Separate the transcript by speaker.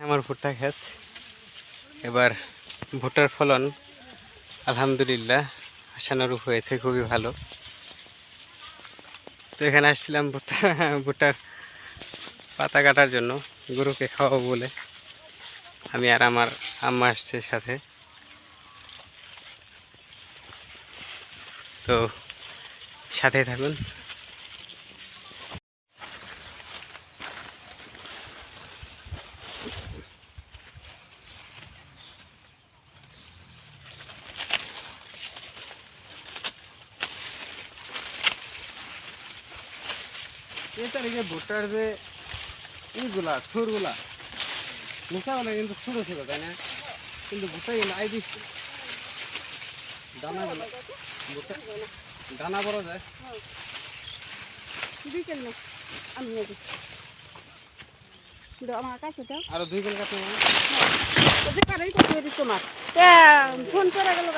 Speaker 1: আমার ভুট্টা ক্ষেত। এবার ভুট্টার ফলন আলহামদুলিল্লাহ আশানুরূপ হয়েছে, খুবই ভালো। তো এখানে আসছিলাম ভুট্টা, ভুট্টার পাতা কাটার জন্য, গরুকে খাওয়াবো বলে। আমি আর আমার আম্মা আসছে সাথে। তো সাথে থাকুন। এটার যে ভুট্টার যে ইগুলা থুরগুলা মুখাগুলা কিন্তু ছোটো ছিল তাই না? কিন্তু ভুট্টা কিন্তু আই দিচ্ছে। দানাগুলো ভুট্টা দানা বড় যায়।
Speaker 2: বিকেল না আমি
Speaker 1: আরও দুই কিলো কাটতে হবে
Speaker 2: ওদের করতে তোমার। ফোন করে গেল